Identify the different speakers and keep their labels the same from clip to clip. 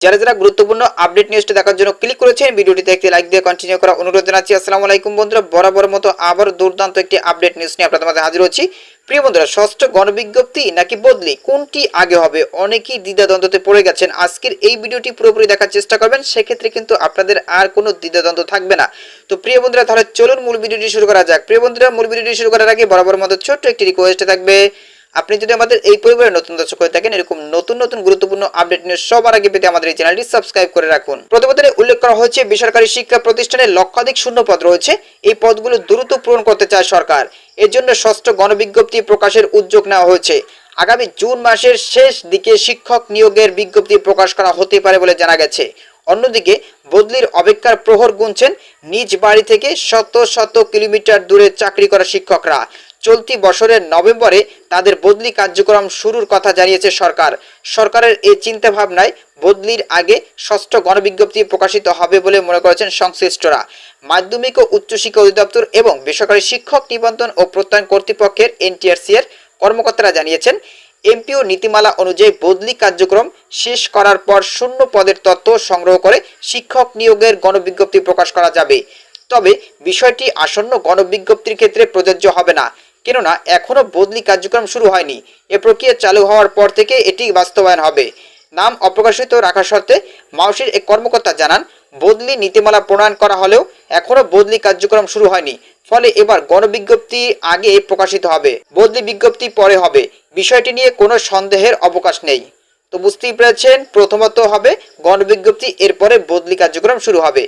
Speaker 1: যারা যারা গুরুত্বপূর্ণ আপডেট নিউজটি দেখার জন্য ক্লিক করেছেন, ভিডিওটিতে একটি লাইক দিয়ে কন্টিনিউ করা অনুরোধ জানাচ্ছি। আসসালামু আলাইকুম বন্ধুরা, বরাবর মতো আবার দুর্দান্ত একটি আপডেট নিউজ নিয়ে আপনাদের মাঝে হাজির হচ্ছি। প্রিয় বন্ধুরা, ষষ্ঠ গণবিজ্ঞপ্তি নাকি বদলি? কোনটি আগে হবে? অনেকেই দ্বিধাদ্বন্দ্বতে পড়ে গেছেন। আজকের এই ভিডিওটি পুরোপুরি দেখার চেষ্টা করবেন। সেক্ষেত্রে কিন্তু আপনাদের আর কোনো দ্বিধাদ্বন্দ্ব থাকবে না। তো প্রিয় বন্ধুরা, তাহলে চলুন মূল ভিডিওটি শুরু করা যাক। প্রিয় বন্ধুরা, মূল ভিডিওটি শুরু করার আগে বরাবর মতো ছোট্ট একটি রিকোয়েস্ট থাকবে। আপনি যদি আমাদের এই পরিবারের নতুন দর্শক হয়ে থাকেন, এরকম নতুন নতুন গুরুত্বপূর্ণ আপডেট নিউজ সবার আগে পেতে আমাদের এই চ্যানেলটি সাবস্ক্রাইব করে রাখুন। প্রতিবেদনে উল্লেখ করা হয়েছে, বেসরকারি শিক্ষা প্রতিষ্ঠানে লক্ষাধিক শূন্য পদ রয়েছে। এই পদগুলো দ্রুত পূরণ করতে চায় সরকার। এর জন্য ষষ্ঠ গণবিজ্ঞপ্তি প্রকাশের উদ্যোগ নেওয়া হয়েছে। আগামী জুন মাসের শেষ দিকে শিক্ষক নিয়োগের বিজ্ঞপ্তি প্রকাশ করা হতে পারে বলে জানা গেছে। অন্যদিকে বদলির অপেক্ষার প্রহর গুনছেন নিজ বাড়ি থেকে শত শত কিলোমিটার দূরে চাকরি করা শিক্ষকরা। চলতি বছরের নভেম্বরে তাদের বদলি কার্যক্রম শুরুর কথা জানিয়েছে সরকার। সরকারের এই চিন্তা ভাবনায় বদলির আগে ষষ্ঠ গণবিজ্ঞপ্তি প্রকাশিত হবে বলে মনে করেছেন সংশ্লিষ্টরা। মাধ্যমিক ও উচ্চশিক্ষা অধিদপ্তর এবং বেসরকারি শিক্ষক নিবন্ধন ও প্রত্যয়ন কর্তৃপক্ষের এনটিআরসি এর কর্মকর্তারা জানিয়েছেন এমপিও নীতিমালা অনুযায়ী বদলি কার্যক্রম শেষ করার পর শূন্য পদের তথ্য সংগ্রহ করে শিক্ষক নিয়োগের গণবিজ্ঞপ্তি প্রকাশ করা যাবে। তবে বিষয়টি আসন্ন গণবিজ্ঞপ্তির ক্ষেত্রে প্রযোজ্য হবে না, কেননা এখনও বদলি কার্যক্রম শুরু হয়নি। এ প্রক্রিয়া চালু হওয়ার পর থেকে এটি বাস্তবায়ন হবে। নাম অপ্রকাশিত রাখা সত্ত্বে মাউসির এক কর্মকর্তা জানান, বদলি নীতিমালা প্রণয়ন করা হলেও এখনও বদলি কার্যক্রম শুরু হয়নি। ফলে এবার গণবিজ্ঞপ্তি আগে প্রকাশিত হবে, বদলি বিজ্ঞপ্তি পরে হবে। বিষয়টি নিয়ে কোনো সন্দেহের অবকাশ নেই। তো বুঝতেই পেরেছেন, প্রথমত হবে গণবিজ্ঞপ্তি, এরপরে বদলি কার্যক্রম শুরু হবে।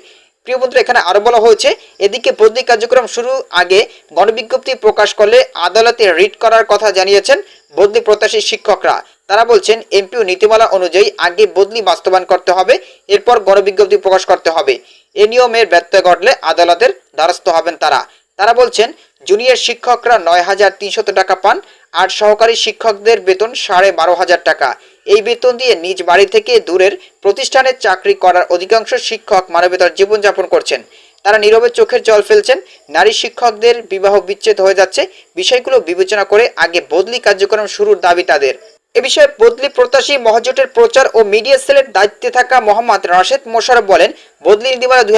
Speaker 1: প্রিয় বন্ধু এখানে আরও বলা হয়েছে, এদিকে বদলি কার্যক্রম শুরু আগে গণবিজ্ঞপ্তি প্রকাশ করলে আদালতে রিট করার কথা জানিয়েছেন বদলি প্রত্যাশী শিক্ষকরা। তারা বলছেন, এমপিও নীতিমালা অনুযায়ী আগে বদলি বাস্তবায়ন করতে হবে, এরপর গণবিজ্ঞপ্তি প্রকাশ করতে হবে। এ নিয়মের ব্যত্যয় ঘটলে আদালতের দ্বারস্থ হবেন তারা। তারা বলছেন, জুনিয়র শিক্ষকরা নয় হাজার তিনশত টাকা পান, আর সহকারী শিক্ষকদের বেতন সাড়ে বারো হাজার টাকা। এই বেতন দিয়ে নিজ বাড়ি থেকে দূরের প্রতিষ্ঠানে চাকরি করার অধিকাংশ শিক্ষক মানবেতর জীবনযাপন করছেন। তারা নীরবে চোখের জল ফেলছেন, নারী শিক্ষকদের বিবাহ বিচ্ছেদ হয়ে যাচ্ছে, বিষয়গুলো বিবেচনা করে আগে বদলি কার্যক্রম শুরুর দাবি তাদের। এ বিষয়ে বদলি প্রত্যাশী মহাজোটের প্রচার ও মিডিয়া সেলের দায়িত্বে থাকা মোহাম্মদ রাশেদ মোশারফ বলেন, বদলি নীতিমালা দুই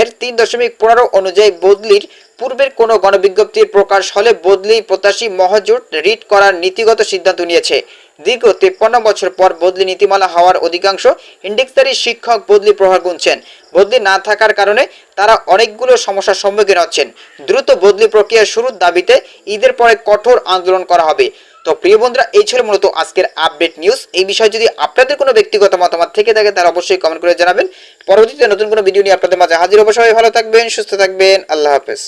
Speaker 1: এর তিন দশমিক পনেরো অনুযায়ী বদলির পূর্বের কোনো গণবিজ্ঞপ্তির প্রকাশ হলে বদলি প্রত্যাশী মহাজোট রিট করার নীতিগত সিদ্ধান্ত নিয়েছে। দীর্ঘ তিপ্পান্ন বছর পর বদলি নীতিমালা হওয়ার অধিকাংশ ইন্ডেক্সধারী শিক্ষক বদলি প্রভাব গুনছেন। বদলি না থাকার কারণে তারা অনেকগুলো সমস্যার সম্মুখীন হচ্ছেন। দ্রুত বদলি প্রক্রিয়া শুরুর দাবিতে ঈদের পরে কঠোর আন্দোলন করা হবে। তো প্রিয় বন্ধুরা, এই ছিল মূলত আজকের আপডেট নিউজ এই বিষয়ে যদি আপনাদের কোনো ব্যক্তিগত মতামত থেকে থাকে তারা অবশ্যই কমেন্ট করে জানাবেন। পরবর্তীতে নতুন কোনো ভিডিও নিয়ে আপনাদের মাঝে হাজির অবশ্যই ভালো থাকবেন, সুস্থ থাকবেন। আল্লাহ হাফেজ।